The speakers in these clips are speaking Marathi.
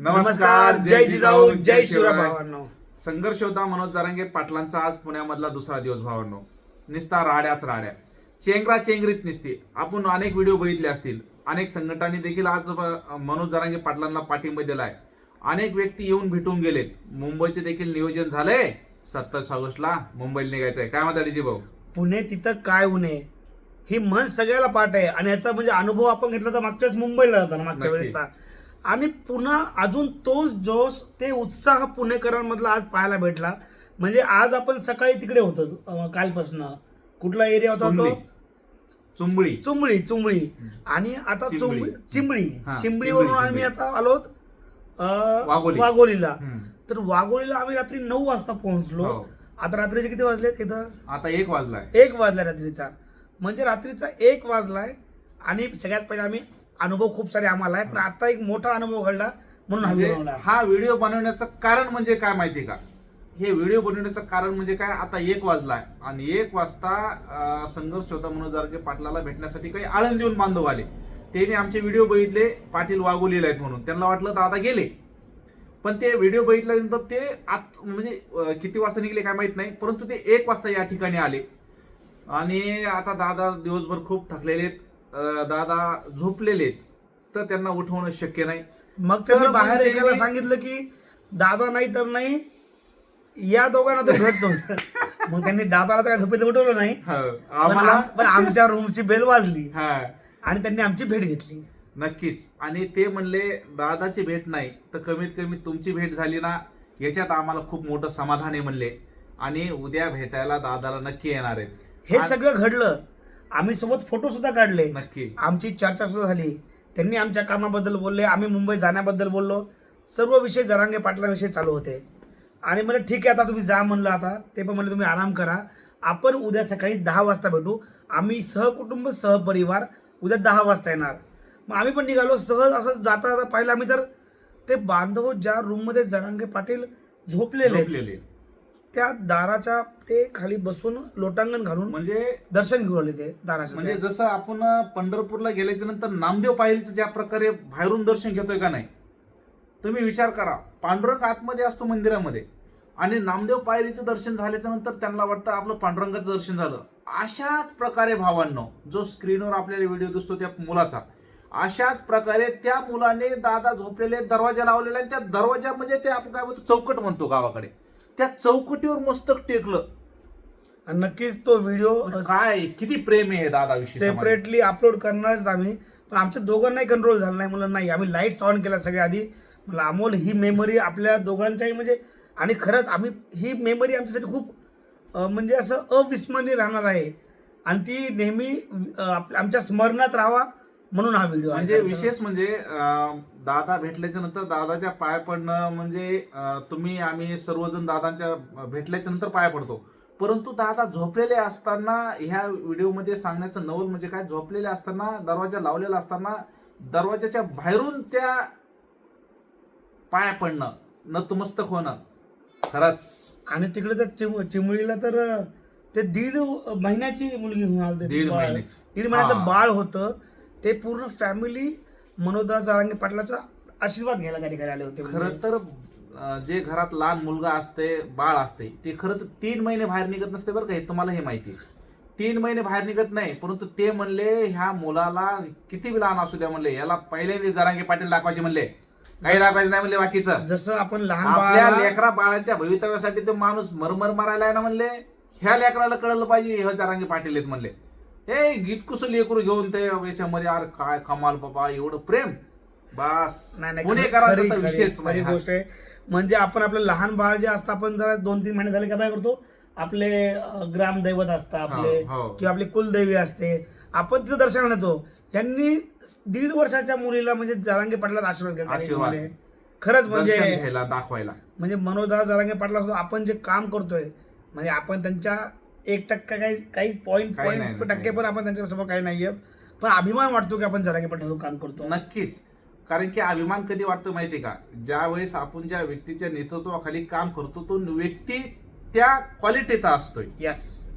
नमस्कार जय जिजाऊ जय शिवराय. भावांनो संघर्ष होता मनोज जरांगे पाटलांचा आज पुण्यामधला दुसरा दिवस भावांनो. निस्ता राड्याच राड्या. चेंगरा चेंगरीत निसते. आपण अनेक व्हिडिओ बघितले असतील. अनेक संघटनांनी देखील आज मनोज जरांगे पाटलांना पाठिंबा दिलाय. अनेक व्यक्ती येऊन भेटून गेलेत. मुंबईचे देखील नियोजन झालंय सत्तावीस ऑगस्टला मुंबईला निघायचंय. काय म्हणता डीजी भाऊ? पुणे तिथं काय उणे ही मन सगळ्याला पाठ आहे. आणि याचा म्हणजे अनुभव आपण घेतला तर मागच्या वेळेस मुंबईला होता ना मागच्या नक्की. आणि पुन्हा अजून तोच जोश ते उत्साह पुणेकरांमधला आज पाहायला भेटला. म्हणजे आज आपण सकाळी तिकडे होतो कालपासनं. कुठला एरिया होता चुंबळी तो चुंबळी चुंबळी चुंबळी आणि आता चिंबळी. चुंबळी चिंबळी चिंबळीवरून चिंबळी, आम्ही. आता आलो. वाघोलीला. तर वाघोलीला आम्ही रात्री नऊ वाजता पोहोचलो. हो. आता रात्रीचे किती वाजले तिथं आता एक वाजलाय. एक वाजला रात्रीचा. म्हणजे रात्रीचा एक वाजलाय. आणि सगळ्यात पहिले आम्ही अनुभव खूप सारे आम्हाला आहे पण आता एक मोठा अनुभव घडला म्हणून हा म्हणजे. हा व्हिडिओ बनवण्याचं कारण म्हणजे काय माहिती का? हे व्हिडिओ बनवण्याचं कारण म्हणजे काय? आता एक वाजलाय आणि एक वाजता अं, संघर्ष होता मनोज जारगे पाटलाला भेटण्यासाठी काही आळंद देऊन बांधव आले. त्यांनी आमचे व्हिडिओ बघितले पाटील वागोलीला आहेत म्हणून. त्यांना वाटलं दादा गेले. पण ते व्हिडिओ बघितल्यानंतर ते आत म्हणजे अं, किती वाजता निघले काय माहीत नाही परंतु ते एक वाजता या ठिकाणी आले. आणि आता दादा दिवसभर खूप थकलेले आहेत. दादा झोपलेले तर त्यांना उठवणं शक्य नाही. मग त्यांनी तर बाहेर एकाला सांगितलं की दादा नाही तर नाही या दोघांना तर भेटतो. मग त्यांनी दादाला तर काय झोपेत उठवलं नाही. हा, पण आम्हाला आम- पण आमच्या रूमची बेल वाजली. हा. आणि त्यांनी आमची भेट घेतली. नक्कीच. आणि ते म्हणले दादाची भेट नाही तर कमीत कमी तुमची भेट झाली ना याच्यात आम्हाला खूप मोठं समाधान आहे म्हणले. आणि उद्या भेटायला दादाला नक्की येणार आहेत. हे आणि- सगळं घडलं. आम्ही सोबत फोटो सुद्धा काढले. नक्की. आमची चर्चा सुद्धा झाली. त्यांनी आमच्या कामाबद्दल बोलले. आम्ही मुंबईत जाण्याबद्दल बोललो. सर्व विषय जरांगे पाटलांविषयी चालू होते. आणि म्हणलं ठीक आहे आता तुम्ही जा म्हणलं आता. ते पण म्हणलं तुम्ही आराम करा. आपण उद्या सकाळी दहा वाजता भेटू. आम्ही सहकुटुंब सहपरिवार उद्या दहा वाजता येणार. मग आम्ही पण निघालो. सहज असं जाता जाता पाहिलं आम्ही तर ते बांधव ज्या रूममध्ये जरांगे पाटील झोपलेले त्या दाराच्या ते खाली बसून लोटांगण घालून म्हणजे दर्शन घेऊन आले ते दाराच्या म्हणजे जसं आपण पंढरपूरला गेल्याच्यानंतर नामदेव पायरीचं ज्या प्रकारे बाहेरून दर्शन घेतोय का नाही तुम्ही विचार करा. पांडुरंग आतमध्ये असतो मंदिरामध्ये आणि नामदेव पायरीचं दर्शन झाल्याच्यानंतर त्यांना वाटतं आपलं पांडुरंगाचं दर्शन झालं. अशाच प्रकारे भावांनो जो स्क्रीनवर आपल्याला व्हिडिओ दिसतो त्या मुलाचा अशाच प्रकारे त्या मुलाने दादा झोपलेले दरवाजा लावलेला आहे त्या दरवाजा म्हणजे ते आपण काय म्हणतो चौकट म्हणतो गावाकडे. त्या चौकटीवर मस्तक टेकलं. आणि नक्कीच तो व्हिडिओ काय किती प्रेम आहे दादाविषयी समाजाचं. सेपरेटली अपलोड करणारच आम्ही. पण आमच्या दोघांनाही कंट्रोल झाला नाही. म्हणलं नाही आम्ही लाईट्स ऑन केल्या सगळ्या आधी. मला अमोल ही मेमरी आपल्या दोघांच्याही म्हणजे आणि खरंच आम्ही ही मेमरी आमच्यासाठी खूप अं, म्हणजे असं अविस्मरणीय राहणार आहे. आणि ती नेहमी अं, आपल्या- आमच्या स्मरणात राहावा. म्हणून हा व्हिडिओ म्हणजे विशेष म्हणजे अं, दादा भेटल्याच्या नंतर दादाच्या पाय पडणं म्हणजे अं, तुम्ही आम्ही सर्वजण दादांच्या भेटल्याच्या नंतर पाया पडतो परंतु दादा झोपलेले असताना ह्या व्हिडिओमध्ये सांगण्याचं नवल म्हणजे काय झोपलेले असताना दरवाजा लावलेला असताना दरवाजाच्या बाहेरून त्या पाया पडणं नतमस्तक होणं खरंच आणि तिकडे त्या चिम चिमळीला तर अं, ते दीड महिन्याची मुलगी होऊन आली होती. दीड बाळ. महिन्याची. दीड महिन्याचं हा. बाळ होतं ते पूर्ण फॅमिली मनोदा जारांगे पाटलाचा आशीर्वाद घ्यायला त्या ठिकाणी आले होते म्हणजे. खरं तर अं, जे घरात लहान मुलगा असते बाळ असते ते खरं तर तीन महिने बाहेर निघत नसते बरं का हे तुम्हाला हे माहिती आहे. तीन महिने बाहेर निघत नाही परंतु ते म्हणले ह्या मुलाला किती बी लहान असू द्या म्हणले याला पहिल्यांदा जरांगे पाटील दाखवायचे म्हणले काही दाखवायचं नाही म्हणले बाकीचं जसं आपण लहान आपल्या बाळाला लेकरा बाळांच्या भवितव्यासाठी तो माणूस मरमर मारायला आहे ना म्हणले ह्या लेकराला कळलं पाहिजे हे जरांगे पाटील आहेत म्हणले हे गीत कुसं लेकरू घेऊन ते याच्यामध्ये अरे काय कमाल बाबा एवढं प्रेम बस नाही, नाही, पुणेकरांचा खरी- तर खरी- विशेष खरी नाही हा. गोष्ट आहे म्हणजे आपण आपलं लहान बाळ जे असतं आपण जरा दोन तीन महिने झाले का काय करतो आपले अं, ग्रामदैवत असतं आपले हो. किंवा आपली कुलदेवी असते आपण तिथं दर्शनाला येतो यांनी दीड वर्षाच्या मुलीला म्हणजे जरांगे पाटलाचा आशीर्वाद. ठिकाणी. खरंच दर्शन म्हणजे घ्यायला दाखवायला म्हणजे मनोदा जरांगे पाटला आपण जे काम करतोय म्हणजे आपण त्यांच्या एक टक्का काही काही पॉईंट काही नाही, पॉईंट नाही. टक्के पण आपण त्यांच्यासमोर काही नाहीये. पण अभिमान वाटतो की आपण जरांगे पाटलाचं काम करतो. नक्कीच. कारण की अभिमान कधी वाटतो माहितीये का? ज्या वेळेस आपण ज्या व्यक्तीच्या नेतृत्वाखाली काम करतो तो व्यक्ती त्या क्वालिटीचा असतोय. यस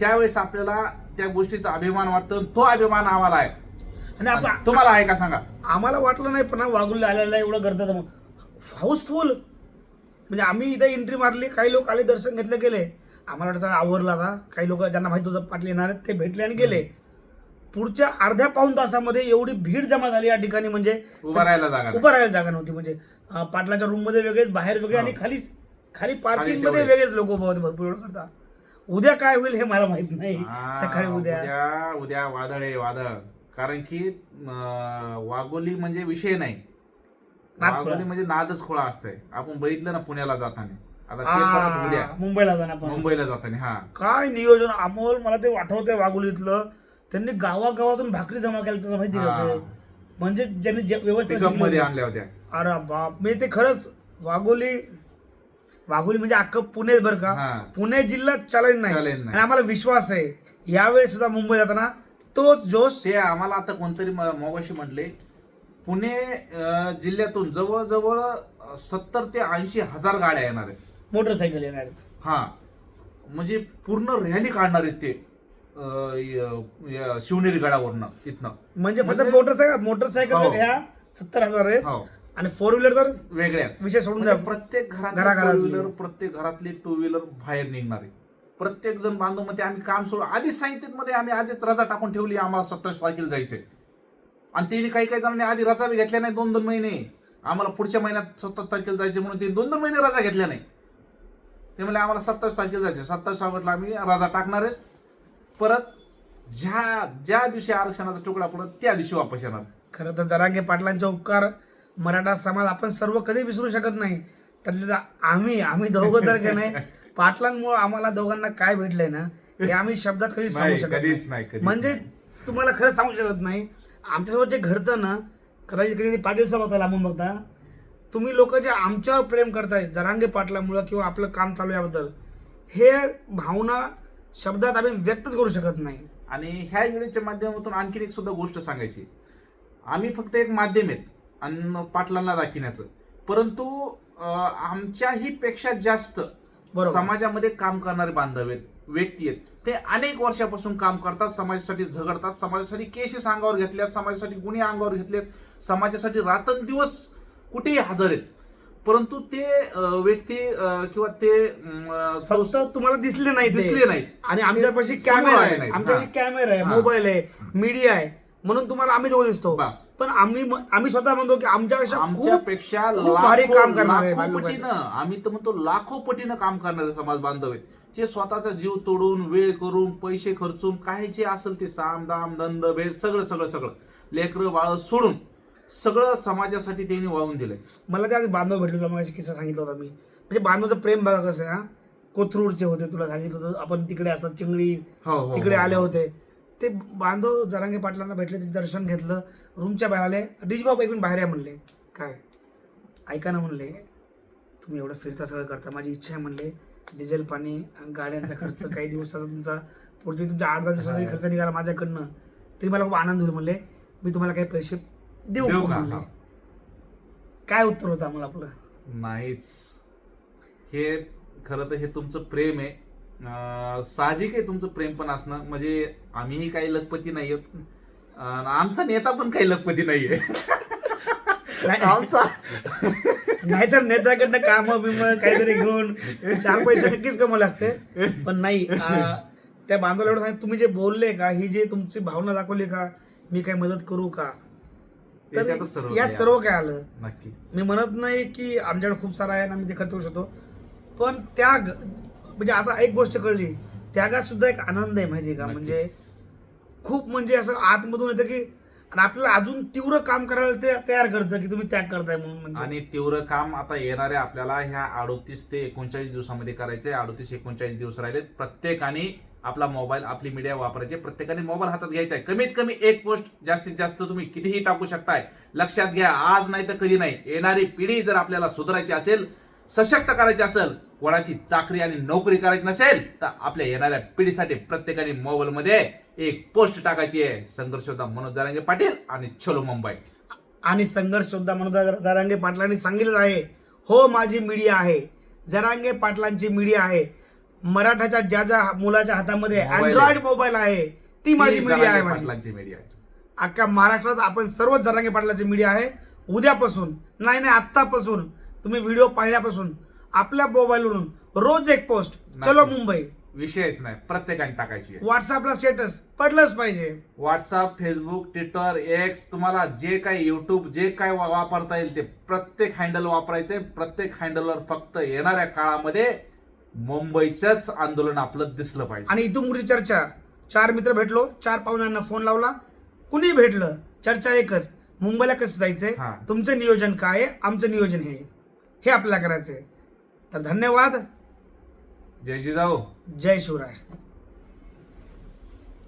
त्यावेळेस आपल्याला त्या गोष्टीचा अभिमान वाटतो आणि तो अभिमान आम्हाला आहे. आणि आपण तुम्हाला आहे का सांगा? आम्हाला वाटलं नाही पण वागुला आलेला एवढं मग हाऊसफुल. म्हणजे आम्ही इथे एंट्री मारली काही लोक आले दर्शन घेतले गेले आम्हाला चला आवरला आता. काही लोक ज्यांना माहीत होतं पाटील येणार आहेत ते भेटले आणि गेले. पुढच्या अर्ध्या पाऊन तासामध्ये एवढी भीड जमा झाली या ठिकाणी म्हणजे उभा राहायला जागा नाही. उभं राहायला जागा नव्हती. म्हणजे अं, पाटलाच्या रूममध्ये वेगळेच बाहेर वेगळे आणि. खाली खाली पार्किंगमध्ये तेवढेच. वेगळेच लोक उभं होते भरपूर वेळ करता. उद्या काय होईल हे मला माहीत नाही. हा, सकाळी उद्या. उद्या उद्या वादळ आहे वादळ. कारण की अं, वाघोली म्हणजे विषय नाही. नाद खोळा. वाघोली म्हणजे नादच खोळा असतंय. आपण बघितलं ना पुण्याला जाताना. आता ते परत उद्या. आ, मुंबईला जाणार आपण मुंबईला जाताना हा. काय नियोजन? अमोल मला ते आठवतंय वाघोलीतलं. त्यांनी गावागावातून भाकरी जमा केल्या तुला माहिती का हा. ते? म्हणजे ज्यांनी जे- व्यवस्थित पिकअपमध्ये. आणल्या होत्या. अरे बाप. म्हणजे ते खरंच वाघोली वाघोली म्हणजे अख्खं पुणे बरं का? हा. पुणे जिल्ह्यात चलन नाही. चलन नाही. आणि आम्हाला विश्वास आहे. यावेळी सुद्धा मुंबई जाताना तोच जोश. ते आम्हाला आता कोणतरी म- मगाशी म्हटले पुणे अं, जिल्ह्यातून जवळजवळ सत्तर ते ऐंशी हजार गाड्या येणार आहेत. मोटरसायकल येणार. हा. म्हणजे पूर्ण रॅली काढणार आहेत ते अं, य- य- शिवनेरी गडावरनं इथनं. म्हणजे फक्त म्हणजे- मोटरसायकल मोटरसायकल हो. ह्या सत्तर हजार आहेत. हो. आणि फोर व्हीलर तर वेगळ्याच. विषय सोडून म्हणजे द्या. प्रत्येक घरात घराघरातली. व्हीलर प्रत्येक घरातली टू व्हीलर बाहेर निघणार आहे. प्रत्येक जण बांधवमध्ये आम्ही काम सोडू आधीच सांगितलं मध्ये आम्ही आधीच रजा टाकून ठेवली आम्हाला सत्तावीस तारखेला जायचंय. आणि त्यांनी काही काही जणांनी आधी रजा बी घेतल्या नाही दोन दोन महिने. आम्हाला पुढच्या महिन्यात सत्तावीस तारखेला जायचे म्हणून ते दोन दोन महिने रजा घेतल्या नाही. ते म्हणजे आम्हाला सत्तावीस तारखेला जायचे सत्तावीस ऑगस्टला आम्ही रजा टाकणार आहेत. परत ज्या ज्या दिवशी आरक्षणाचा तुकडा पडत त्या दिवशी वापस येणार. खरं तर जरांगे पाटलांचे उपकार मराठा समाज आपण सर्व कधी विसरू शकत नाही. त्यातले तर आम्ही आम्ही दोघं तर का नाही? पाटलांमुळे आम्हाला दोघांना काय भेटलंय ना हे आम्ही शब्दात कधीच सांगू शकत कधीच नाही, म्हणजे. तुम्हाला खरंच सांगू शकत नाही आमच्यासोबत जे घडतं ना कदाचित कधी पाटील साहेब बघता लांबून बघता तुम्ही लोक जे आमच्यावर प्रेम करताय जरांगे पाटलामुळं किंवा आपलं काम चालू याबद्दल हे भावना शब्दात आम्ही व्यक्तच करू शकत नाही. आणि ह्या व्हिडिओच्या माध्यमातून आणखीन एक सुद्धा गोष्ट सांगायची. आम्ही फक्त एक माध्यम आहेत आणि पाटलांना दाखविण्याचं. परंतु आमच्याही पेक्षा जास्त. समाजामध्ये काम करणारे बांधव आहेत व्यक्ती आहेत. ते अनेक वर्षापासून काम करतात समाजासाठी झगडतात समाजासाठी केसेस अंगावर घेतल्यात समाजासाठी गुन्हे अंगावर घेतलेत समाजासाठी रात्रंदिवस कुठेही हजर आहेत परंतु ते व्यक्ती किंवा ते फक्त तुम्हाला दिसले नाही. दिसले नाहीत आणि आमच्यापाशी कॅमेरा आहे. आमच्यापाशी. कॅमेरा आहे. मोबाईल आहे मीडिया आहे म्हणून तुम्हाला आम्ही दोघं दिसतो बस. पण आम्ही आम्ही स्वतः म्हणतो की आमच्यापेक्षा आमच्यापेक्षा भारी लाखो काम करणारे. पटीनं आम्ही तर म्हणतो लाखो पटीनं काम करणारे समाज बांधव आहेत जे स्वतःचा जीव तोडून वेळ करून पैसे खर्चून काय जे असेल ते साम दाम दंद भेद सगळं सगळं सगळं लेकरं बाळ सोडून सगळं समाजासाठी त्यांनी वाहून दिलंय. मला त्या बांधव भेटलो तुला मग किस्सा सांगितला होता मी. म्हणजे बांधवचं प्रेम बघा कसं आहे, हा. कोथरूडचे होते तुला सांगितलं होतं आपण तिकडे असतात चिंगडी हो, हो, तिकडे हो, आले हो. होते. ते बांधव जरांगे पाटलांना भेटले तिथे दर्शन घेतलं रूमच्या बाहेर आले. डिजबाब ऐकून बाहेर आहे म्हणले. काय? ऐका ना म्हणले तुम्ही एवढं फिरता सगळं करता माझी इच्छा आहे म्हणले डिझेल पाणी गाड्यांचा खर्च काही दिवसाचा तुमचा पुढचे तुमचा आठ दहा दिवसाचा जरी खर्च निघाला माझ्याकडनं तरी मला खूप आनंद होईल म्हणले. मी तुम्हाला काही पैसे देऊ देऊ का? का? म्हणले. हा. काय उत्तर होतं आम्हाला आपलं? नाहीच. हे खरं तर हे तुमचं प्रेम आहे. अं, साहजिक आहे तुमचं प्रेम पण असणं. म्हणजे आम्हीही काही लखपती नाही आहोत आमचा नेता पण काही लखपती नाहीये. नाही. आमचा नाहीतर नेत्याकडनं काम बिम काहीतरी घेऊन चार पैसे नक्कीच कमवले असते. पण नाही आ, त्या बांधवाला एवढं सांगितलं तुम्ही जे बोलले का? ही जे तुमची भावना दाखवली का? मी काही मदत करू का? याच्यातच सर्व या सर्व काय आलं? नक्कीच. मी म्हणत नाही की आमच्याकडे खूप सारा आहे आणि आम्ही ते खर्च करू शकतो. पण त्याग म्हणजे आता एक गोष्ट कळली त्यागात सुद्धा एक आनंद आहे माहिती आहे का? म्हणजे नक्कीच. खूप म्हणजे असं आतमधून येतं की आणि आपल्याला अजून तीव्र काम करायला ते तयार करतं की तुम्ही त्याग करताय म्हणून म्हणजे. आणि तीव्र काम आता येणाऱ्या आपल्याला ह्या अडोतीस ते एकोणचाळीस दिवसामध्ये करायचे अडोतीस एकोणचाळीस दिवस राहिले प्रत्येकाने आपला मोबाईल आपली मीडिया वापरायची. प्रत्येकाने मोबाईल हातात घ्यायचा आहे कमीत कमी एक पोस्ट जास्तीत जास्त तुम्ही कितीही टाकू शकताय. लक्षात घ्या आज नाही तर कधी नाही. येणारी पिढी जर आपल्याला सुधारायची असेल सशक्त करायची असेल कोणाची चाकरी आणि नोकरी करायची नसेल तर आपल्या येणाऱ्या पिढीसाठी प्रत्येकाने मोबाईलमध्ये एक पोस्ट टाकायची आहे. संघर्ष होता मनोज जारांगे पाटील आणि छलो मुंबई. आणि संघर्ष सुद्धा म्हणून जरांगे पाटलांनी सांगितलं आहे. हो माझी मीडिया आहे. जरांगे पाटलांची मीडिया आहे. मराठाच्या ज्या ज्या मुलाच्या हातामध्ये. अँड्रॉइड मोबाईल आहे. ती माझी मीडिया आहे पाटलांची मीडिया आहे. अख्ख्या महाराष्ट्रात आपण सर्वच जरांगे पाटलाची मीडिया आहे. उद्यापासून नाही नाही आत्तापासून तुम्ही व्हिडिओ पाहिल्यापासून आपल्या मोबाईलवरून रोज एक पोस्ट चलो. मुंबई. विषयच नाही. प्रत्येकाने टाकायची व्हॉट्सअपला स्टेटस पडलंच पाहिजे. व्हॉट्सअप फेसबुक ट्विटर एक्स तुम्हाला जे काही युट्यूब जे काय वापरता येईल ते प्रत्येक हँडल वापरायचंय. प्रत्येक हँडलवर फक्त येणाऱ्या काळामध्ये मुंबईचंच आंदोलन आपलं दिसलं पाहिजे. आणि इथून पुढची चर्चा. चार मित्र भेटलो चार पाहुण्यांना फोन लावला. कुणी भेटलं? चर्चा एकच. मुंबईला कसं जायचंय. तुमचं नियोजन काय आहे? आमचं नियोजन हे हे आपल्याला करायचंय. तर धन्यवाद. जय जिजाऊ. जय शिवराय.